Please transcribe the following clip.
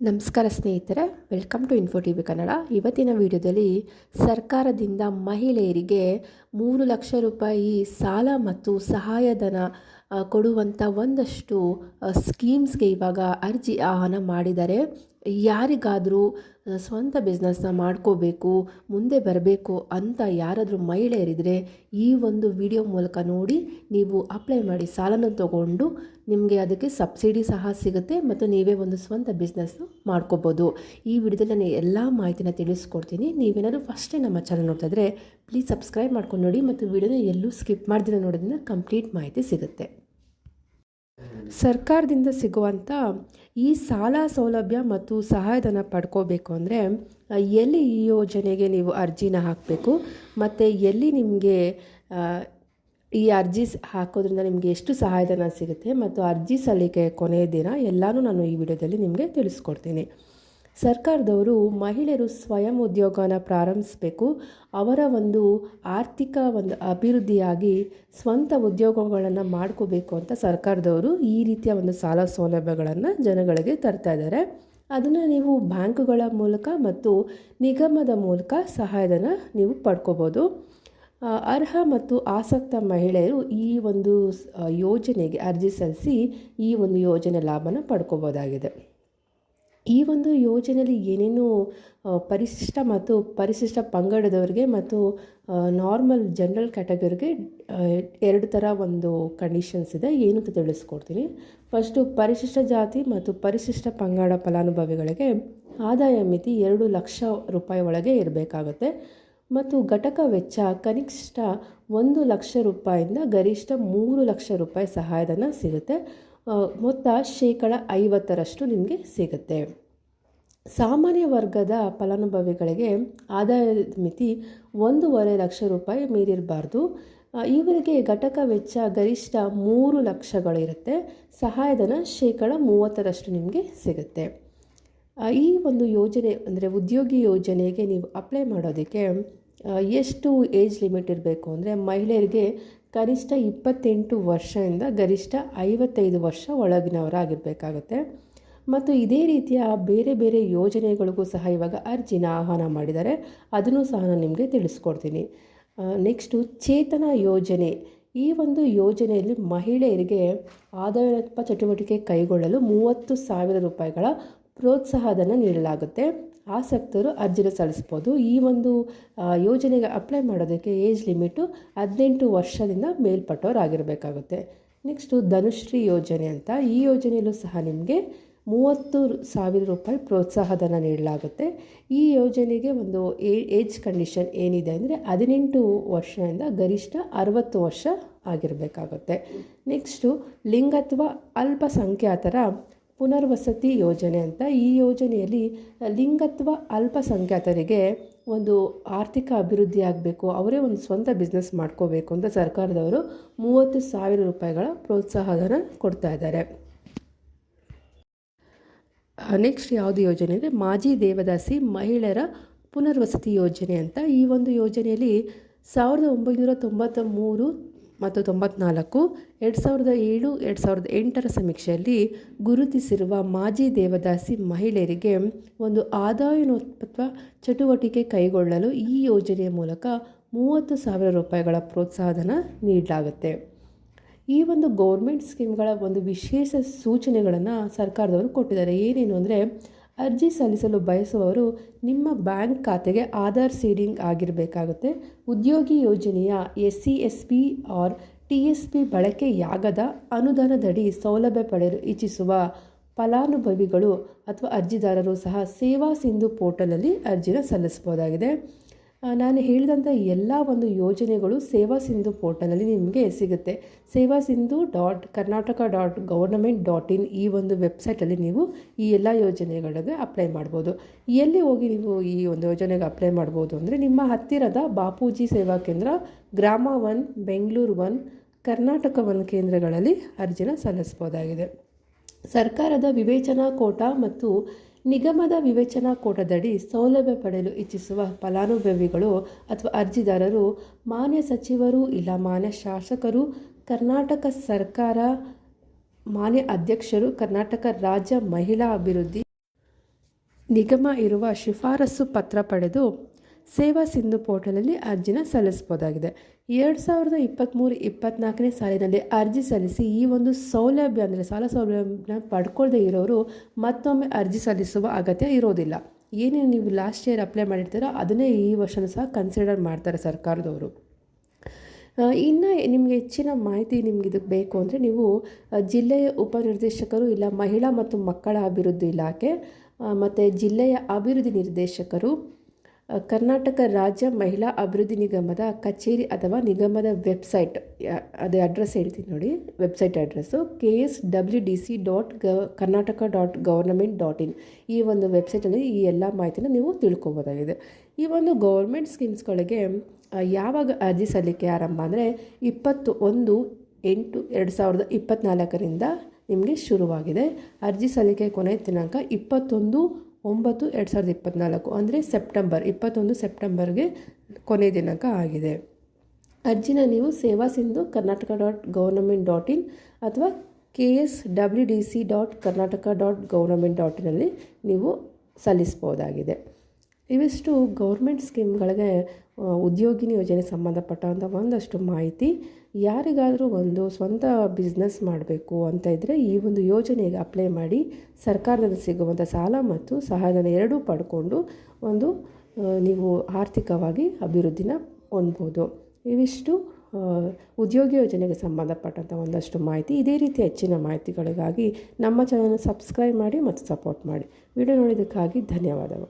ನಮಸ್ಕಾರ ಸ್ನೇಹಿತರೆ welcome to info T V Kannada ಇವತ್ತಿನ ವಿಡಿಯೋದಲ್ಲಿ ಸರ್ಕಾರದಿಂದ ಮಹಿಳೆಯರಿಗೆ ಮೂರು ಲಕ್ಷ ರೂಪಾಯಿ ಸಾಲ ಮತ್ತು ಸಹಾಯಧನ ಕೊಡುವಂಥ ಒಂದಷ್ಟು ಸ್ಕೀಮ್ಸ್ಗೆ ಇವಾಗ ಅರ್ಜಿ ಆಹ್ವಾನ ಮಾಡಿದ್ದಾರೆ. ಯಾರಿಗಾದರೂ ಸ್ವಂತ ಬಿಸ್ನೆಸ್ನ ಮಾಡ್ಕೋಬೇಕು, ಮುಂದೆ ಬರಬೇಕು ಅಂತ ಯಾರಾದರೂ ಮಹಿಳೆಯರಿದ್ದರೆ ಈ ಒಂದು ವಿಡಿಯೋ ಮೂಲಕ ನೋಡಿ ನೀವು ಅಪ್ಲೈ ಮಾಡಿ ಸಾಲನ ತಗೊಂಡು ನಿಮಗೆ ಅದಕ್ಕೆ ಸಬ್ಸಿಡಿ ಸಹ ಸಿಗುತ್ತೆ ಮತ್ತು ನೀವೇ ಒಂದು ಸ್ವಂತ ಬಿಸ್ನೆಸ್ನ ಮಾಡ್ಕೋಬೋದು. ಈ ವಿಡಿಯೋದಲ್ಲಿ ನಾನು ಎಲ್ಲ ಮಾಹಿತಿನ ತಿಳಿಸ್ಕೊಡ್ತೀನಿ. ನೀವೇನಾದರೂ ಫಸ್ಟೇ ನಮ್ಮ ಚಾನಲ್ ನೋಡ್ತಾ ಇದ್ದರೆ ಪ್ಲೀಸ್ ಸಬ್ಸ್ಕ್ರೈಬ್ ಮಾಡ್ಕೊಂಡು ನೋಡಿ ಮತ್ತು ವಿಡಿಯೋನ ಎಲ್ಲೂ ಸ್ಕಿಪ್ ಮಾಡ್ದಿರೋ ನೋಡೋದ್ರಿಂದ ಕಂಪ್ಲೀಟ್ ಮಾಹಿತಿ ಸಿಗುತ್ತೆ. ಸರ್ಕಾರದಿಂದ ಸಿಗುವಂಥ ಈ ಸಾಲ ಸೌಲಭ್ಯ ಮತ್ತು ಸಹಾಯಧನ ಪಡ್ಕೋಬೇಕು ಅಂದರೆ ಎಲ್ಲಿ ಈ ಯೋಜನೆಗೆ ನೀವು ಅರ್ಜಿನ ಹಾಕಬೇಕು ಮತ್ತು ಎಲ್ಲಿ ನಿಮಗೆ ಈ ಅರ್ಜಿ ಹಾಕೋದ್ರಿಂದ ನಿಮಗೆ ಎಷ್ಟು ಸಹಾಯಧನ ಸಿಗುತ್ತೆ ಮತ್ತು ಅರ್ಜಿ ಸಲ್ಲಿಕೆ ಕೊನೆಯ ದಿನ ಎಲ್ಲನೂ ನಾನು ಈ ವಿಡಿಯೋದಲ್ಲಿ ನಿಮಗೆ ತಿಳಿಸ್ಕೊಡ್ತೀನಿ. ಸರ್ಕಾರದವರು ಮಹಿಳೆಯರು ಸ್ವಯಂ ಉದ್ಯೋಗನ ಪ್ರಾರಂಭಿಸಬೇಕು. ಅವರ ಒಂದು ಆರ್ಥಿಕ ಒಂದು ಅಭಿವೃದ್ಧಿಯಾಗಿ ಸ್ವಂತ ಉದ್ಯೋಗಗಳನ್ನು ಮಾಡ್ಕೋಬೇಕು ಅಂತ ಸರ್ಕಾರದವರು ಈ ರೀತಿಯ ಒಂದು ಸಾಲ ಸೌಲಭ್ಯಗಳನ್ನು ಜನಗಳಿಗೆ ತರ್ತಾ ಇದ್ದಾರೆ. ಅದನ್ನು ನೀವು ಬ್ಯಾಂಕುಗಳ ಮೂಲಕ ಮತ್ತು ನಿಗಮದ ಮೂಲಕ ಸಹಾಯಧನ ನೀವು ಪಡ್ಕೋಬೋದು. ಅರ್ಹ ಮತ್ತು ಆಸಕ್ತ ಮಹಿಳೆಯರು ಈ ಒಂದು ಯೋಜನೆಗೆ ಅರ್ಜಿ ಸಲ್ಲಿಸಿ ಈ ಒಂದು ಯೋಜನೆ ಲಾಭನ ಪಡ್ಕೋಬೋದಾಗಿದೆ. ಈ ಒಂದು ಯೋಜನೆಯಲ್ಲಿ ಏನೇನು ಪರಿಶಿಷ್ಟ ಮತ್ತು ಪರಿಶಿಷ್ಟ ಪಂಗಡದವರಿಗೆ ಮತ್ತು ನಾರ್ಮಲ್ ಜನರಲ್ ಕ್ಯಾಟಗರಿಗೆ ಎರಡು ಥರ ಒಂದು ಕಂಡೀಷನ್ಸ್ ಇದೆ. ಏನು ಅಂತ ತಿಳಿಸ್ಕೊಡ್ತೀನಿ. ಫಸ್ಟು ಪರಿಶಿಷ್ಟ ಜಾತಿ ಮತ್ತು ಪರಿಶಿಷ್ಟ ಪಂಗಡ ಫಲಾನುಭವಿಗಳಿಗೆ ಆದಾಯ ಮಿತಿ ಎರಡು ಲಕ್ಷ ರೂಪಾಯಿ ಒಳಗೆ ಇರಬೇಕಾಗುತ್ತೆ. ಮತ್ತು ಘಟಕ ವೆಚ್ಚ ಕನಿಷ್ಠ ಒಂದು ಲಕ್ಷ ರೂಪಾಯಿಂದ ಗರಿಷ್ಠ ಮೂರು ಲಕ್ಷ ರೂಪಾಯಿ ಸಹಾಯಧನ ಸಿಗುತ್ತೆ. ಮೊತ್ತ ಶೇಕಡ ಐವತ್ತರಷ್ಟು ನಿಮಗೆ ಸಿಗುತ್ತೆ. ಸಾಮಾನ್ಯ ವರ್ಗದ ಫಲಾನುಭವಿಗಳಿಗೆ ಆದಾಯದ ಮಿತಿ ಒಂದೂವರೆ ಲಕ್ಷ ರೂಪಾಯಿ ಮೀರಿರಬಾರ್ದು. ಇವರಿಗೆ ಘಟಕ ವೆಚ್ಚ ಗರಿಷ್ಠ ಮೂರು ಲಕ್ಷಗಳಿರುತ್ತೆ ಸಹಾಯಧನ ಶೇಕಡ ಮೂವತ್ತರಷ್ಟು ನಿಮಗೆ ಸಿಗುತ್ತೆ. ಈ ಒಂದು ಯೋಜನೆ ಅಂದರೆ ಉದ್ಯೋಗಿ ಯೋಜನೆಗೆ ನೀವು ಅಪ್ಲೈ ಮಾಡೋದಕ್ಕೆ ಎಷ್ಟು ಏಜ್ ಲಿಮಿಟ್ ಇರಬೇಕು ಅಂದರೆ ಮಹಿಳೆಯರಿಗೆ ಕನಿಷ್ಠ ಇಪ್ಪತ್ತೆಂಟು ವರ್ಷದಿಂದ ಗರಿಷ್ಠ ಐವತ್ತೈದು ವರ್ಷ ಒಳಗಿನವರಾಗಿರಬೇಕಾಗುತ್ತೆ. ಮತ್ತು ಇದೇ ರೀತಿಯ ಬೇರೆ ಬೇರೆ ಯೋಜನೆಗಳಿಗೂ ಸಹ ಇವಾಗ ಅರ್ಜಿನ ಆಹ್ವಾನ ಮಾಡಿದ್ದಾರೆ. ಅದನ್ನು ಸಹ ನಾನು ನಿಮಗೆ ತಿಳಿಸ್ಕೊಡ್ತೀನಿ. ನೆಕ್ಸ್ಟು ಚೇತನ ಯೋಜನೆ. ಈ ಒಂದು ಯೋಜನೆಯಲ್ಲಿ ಮಹಿಳೆಯರಿಗೆ ಆದಾಯ ಚಟುವಟಿಕೆ ಕೈಗೊಳ್ಳಲು ಮೂವತ್ತು ಸಾವಿರ ರೂಪಾಯಿಗಳ ಪ್ರೋತ್ಸಾಹಧನ ನೀಡಲಾಗುತ್ತೆ. ಆಸಕ್ತರು ಅರ್ಜಿನ ಸಲ್ಲಿಸ್ಬೋದು. ಈ ಒಂದು ಯೋಜನೆಗೆ ಅಪ್ಲೈ ಮಾಡೋದಕ್ಕೆ ಏಜ್ ಲಿಮಿಟು ಹದಿನೆಂಟು ವರ್ಷದಿಂದ ಮೇಲ್ಪಟ್ಟವರಾಗಿರಬೇಕಾಗುತ್ತೆ. ನೆಕ್ಸ್ಟು ಧನುಶ್ರೀ ಯೋಜನೆ ಅಂತ. ಈ ಯೋಜನೆಯಲ್ಲೂ ಸಹ ನಿಮಗೆ ಮೂವತ್ತು ಸಾವಿರ ರೂಪಾಯಿ ಪ್ರೋತ್ಸಾಹಧನ ನೀಡಲಾಗುತ್ತೆ. ಈ ಯೋಜನೆಗೆ ಒಂದು ಏಜ್ ಕಂಡೀಷನ್ ಏನಿದೆ ಅಂದರೆ ಹದಿನೆಂಟು ವರ್ಷದಿಂದ ಗರಿಷ್ಠ ಅರವತ್ತು ವರ್ಷ ಆಗಿರಬೇಕಾಗುತ್ತೆ. ನೆಕ್ಸ್ಟು ಲಿಂಗತ್ವ ಅಲ್ಪಸಂಖ್ಯಾತರ ಪುನರ್ವಸತಿ ಯೋಜನೆ ಅಂತ ಈ ಯೋಜನೆಯಲ್ಲಿ ಲಿಂಗತ್ವ ಅಲ್ಪಸಂಖ್ಯಾತರಿಗೆ ಒಂದು ಆರ್ಥಿಕ ಅಭಿವೃದ್ಧಿ ಆಗಬೇಕು, ಅವರೇ ಒಂದು ಸ್ವಂತ ಬಿಸ್ನೆಸ್ ಮಾಡ್ಕೋಬೇಕು ಅಂತ ಸರ್ಕಾರದವರು ಮೂವತ್ತು ಸಾವಿರ ರೂಪಾಯಿಗಳ ಪ್ರೋತ್ಸಾಹಧನ ಕೊಡ್ತಾ ಇದ್ದಾರೆ. ನೆಕ್ಸ್ಟ್ ಯಾವುದು ಯೋಜನೆ ಅಂದರೆ ಮಾಜಿ ದೇವದಾಸಿ ಮಹಿಳೆಯರ ಪುನರ್ವಸತಿ ಯೋಜನೆ ಅಂತ ಈ ಒಂದು ಯೋಜನೆಯಲ್ಲಿ ಸಾವಿರದ ಒಂಬೈನೂರ ತೊಂಬತ್ತ ಮೂರು ಮತ್ತು ತೊಂಬತ್ನಾಲ್ಕು, ಎರಡು ಸಾವಿರದ ಏಳು, ಎರಡು ಸಾವಿರದ ಎಂಟರ ಸಮೀಕ್ಷೆಯಲ್ಲಿ ಗುರುತಿಸಿರುವ ಮಾಜಿ ದೇವದಾಸಿ ಮಹಿಳೆಯರಿಗೆ ಒಂದು ಆದಾಯನೋತ್ಪತ್ವ ಚಟುವಟಿಕೆ ಕೈಗೊಳ್ಳಲು ಈ ಯೋಜನೆಯ ಮೂಲಕ ಮೂವತ್ತು ಸಾವಿರ ರೂಪಾಯಿಗಳ ಪ್ರೋತ್ಸಾಹಧನ ನೀಡಲಾಗುತ್ತೆ. ಈ ಒಂದು ಗೌರ್ಮೆಂಟ್ ಸ್ಕೀಮ್ಗಳ ಒಂದು ವಿಶೇಷ ಸೂಚನೆಗಳನ್ನು ಸರ್ಕಾರದವರು ಕೊಟ್ಟಿದ್ದಾರೆ. ಏನೇನು ಅಂದರೆ ಅರ್ಜಿ ಸಲ್ಲಿಸಲು ಬಯಸುವವರು ನಿಮ್ಮ ಬ್ಯಾಂಕ್ ಖಾತೆಗೆ ಆಧಾರ್ ಸೀಡಿಂಗ್ ಆಗಿರಬೇಕಾಗುತ್ತೆ. ಉದ್ಯೋಗಿ ಯೋಜನೆಯ S C S P or T S P ಬಳಕೆಯಾಗದ ಅನುದಾನದಡಿ ಸೌಲಭ್ಯ ಪಡೆಯಲು ಇಚ್ಛಿಸುವ ಫಲಾನುಭವಿಗಳು ಅಥವಾ ಅರ್ಜಿದಾರರು ಸಹ ಸೇವಾ ಸಿಂಧು ಪೋರ್ಟಲಲ್ಲಿ ಅರ್ಜಿನ ಸಲ್ಲಿಸ್ಬೋದಾಗಿದೆ ನಾನು ಹೇಳಿದಂಥ ಎಲ್ಲ ಒಂದು ಯೋಜನೆಗಳು ಸೇವಾ ಸಿಂಧು ಪೋರ್ಟಲಲ್ಲಿ ನಿಮಗೆ ಸಿಗುತ್ತೆ. Seva Sindhu dot Karnataka dot government dot in ಈ ಒಂದು ವೆಬ್ಸೈಟಲ್ಲಿ ನೀವು ಈ ಎಲ್ಲ ಯೋಜನೆಗಳಿಗೆ ಅಪ್ಲೈ ಮಾಡ್ಬೋದು. ಎಲ್ಲಿ ಹೋಗಿ ನೀವು ಈ ಒಂದು ಯೋಜನೆಗೆ ಅಪ್ಲೈ ಮಾಡ್ಬೋದು ಅಂದರೆ ನಿಮ್ಮ ಹತ್ತಿರದ Bapuji Seva Kendra, Grama one, Bengaluru one, Karnataka one ಕೇಂದ್ರಗಳಲ್ಲಿ ಅರ್ಜಿನ ಸಲ್ಲಿಸ್ಬೋದಾಗಿದೆ. ಸರ್ಕಾರದ ವಿವೇಚನಾ ಕೋಟ ಮತ್ತು ನಿಗಮದ ವಿವೇಚನಾ ಕೋಟದಡಿ ಸೌಲಭ್ಯ ಪಡೆಯಲು ಇಚ್ಛಿಸುವ ಫಲಾನುಭವಿಗಳು ಅಥವಾ ಅರ್ಜಿದಾರರು, ಮಾನ್ಯ ಸಚಿವರು ಇಲ್ಲ, ಮಾನ್ಯ ಶಾಸಕರು, ಕರ್ನಾಟಕ ಸರ್ಕಾರ, ಮಾನ್ಯ ಅಧ್ಯಕ್ಷರು, ಕರ್ನಾಟಕ ರಾಜ್ಯ ಮಹಿಳಾ ಅಭಿವೃದ್ಧಿ ನಿಗಮ ಇರುವ ಶಿಫಾರಸು ಪತ್ರ ಪಡೆದು ಸೇವಾ ಸಿಂಧು ಪೋರ್ಟಲಲ್ಲಿ ಅರ್ಜಿನ ಸಲ್ಲಿಸ್ಬೋದಾಗಿದೆ ಎರಡು ಸಾವಿರದ ಇಪ್ಪತ್ತ್ಮೂರು ಇಪ್ಪತ್ತ್ನಾಲ್ಕನೇ ಸಾಲಿನಲ್ಲಿ ಅರ್ಜಿ ಸಲ್ಲಿಸಿ ಈ ಒಂದು ಸೌಲಭ್ಯ ಅಂದರೆ ಸಾಲ ಸೌಲಭ್ಯನ ಪಡ್ಕೊಳ್ಳದೆ ಇರೋರು ಮತ್ತೊಮ್ಮೆ ಅರ್ಜಿ ಸಲ್ಲಿಸುವ ಅಗತ್ಯ ಇರೋದಿಲ್ಲ. ಏನೇನು ನೀವು ಲಾಸ್ಟ್ ಇಯರ್ ಅಪ್ಲೈ ಮಾಡಿರ್ತೀರೋ ಅದನ್ನೇ ಈ ವರ್ಷನೂ ಸಹ ಕನ್ಸಿಡರ್ ಮಾಡ್ತಾರೆ ಸರ್ಕಾರದವರು. ಇನ್ನು ನಿಮಗೆ ಹೆಚ್ಚಿನ ಮಾಹಿತಿ ನಿಮ್ಗೆ ಇದಕ್ಕೆ ಬೇಕು ಅಂದರೆ ನೀವು ಜಿಲ್ಲೆಯ ಉಪನಿರ್ದೇಶಕರು ಇಲ್ಲ ಮಹಿಳಾ ಮತ್ತು ಮಕ್ಕಳ ಅಭಿವೃದ್ಧಿ ಇಲಾಖೆ ಮತ್ತು ಜಿಲ್ಲೆಯ ಅಭಿವೃದ್ಧಿ ನಿರ್ದೇಶಕರು ಕರ್ನಾಟಕ ರಾಜ್ಯ ಮಹಿಳಾ ಅಭಿವೃದ್ಧಿ ನಿಗಮದ ಕಚೇರಿ ಅಥವಾ ನಿಗಮದ ವೆಬ್ಸೈಟ್ ಅದೇ ಅಡ್ರೆಸ್ ಹೇಳ್ತೀನಿ ನೋಡಿ, website address K S W D C dot ಗ, Karnataka dot government dot in. ಈ ಒಂದು ವೆಬ್ಸೈಟಲ್ಲಿ ಈ ಎಲ್ಲ ಮಾಹಿತಿನ ನೀವು ತಿಳ್ಕೊಬೋದಾಗಿದೆ. ಈ ಒಂದು ಗೌರ್ಮೆಂಟ್ ಸ್ಕೀಮ್ಸ್ಗಳಿಗೆ ಯಾವಾಗ ಅರ್ಜಿ ಸಲ್ಲಿಕೆ ಆರಂಭ ಅಂದರೆ ಇಪ್ಪತ್ತು ಒಂದು ಎಂಟು ಎರಡು ಸಾವಿರದ ಇಪ್ಪತ್ತ್ನಾಲ್ಕರಿಂದ ನಿಮಗೆ ಶುರುವಾಗಿದೆ. ಅರ್ಜಿ ಸಲ್ಲಿಕೆ ಕೊನೆಯ ದಿನಾಂಕ ಇಪ್ಪತ್ತೊಂದು ಒಂಬತ್ತು ಎರಡು ಸಾವಿರದ ಇಪ್ಪತ್ತ್ನಾಲ್ಕು ಅಂದರೆ ಸೆಪ್ಟೆಂಬರ್, ಇಪ್ಪತ್ತೊಂದು ಸೆಪ್ಟೆಂಬರ್ಗೆ ಕೊನೆ ದಿನಾಂಕ ಆಗಿದೆ. ಅರ್ಜಿನ ನೀವು Seva Sindhu Karnataka dot government dot in ಅಥವಾ K S W D C dot Karnataka dot government dot ಇನಲ್ಲಿ ನೀವು ಸಲ್ಲಿಸ್ಬೋದಾಗಿದೆ ಇವಿಷ್ಟು ಗೌರ್ಮೆಂಟ್ ಸ್ಕೀಮ್ಗಳಿಗೆ ಉದ್ಯೋಗಿನಿ ಯೋಜನೆ ಸಂಬಂಧಪಟ್ಟಂಥ ಒಂದಷ್ಟು ಮಾಹಿತಿ ಯಾರಿಗಾದರೂ ಒಂದು ಸ್ವಂತ ಬಿಸ್ನೆಸ್ ಮಾಡಬೇಕು ಅಂತ ಇದ್ದರೆ ಈ ಒಂದು ಯೋಜನೆಗೆ ಅಪ್ಲೈ ಮಾಡಿ ಸರ್ಕಾರದಿಂದ ಸಿಗುವಂಥ ಸಾಲ ಮತ್ತು ಸಹಾಯಧನ ಎರಡೂ ಪಡ್ಕೊಂಡು ಒಂದು ನೀವು ಆರ್ಥಿಕವಾಗಿ ಅಭಿವೃದ್ಧಿನ ಹೊಂದ್ಬೋದು. ಇವಿಷ್ಟು ಉದ್ಯೋಗಿ ಯೋಜನೆಗೆ ಸಂಬಂಧಪಟ್ಟಂಥ ಒಂದಷ್ಟು ಮಾಹಿತಿ. ಇದೇ ರೀತಿ ಹೆಚ್ಚಿನ ಮಾಹಿತಿಗಳಿಗಾಗಿ ನಮ್ಮ ಚಾನಲ್ನ ಸಬ್ಸ್ಕ್ರೈಬ್ ಮಾಡಿ ಮತ್ತು ಸಪೋರ್ಟ್ ಮಾಡಿ. ವಿಡಿಯೋ ನೋಡಿದ್ದಕ್ಕಾಗಿ ಧನ್ಯವಾದಗಳು.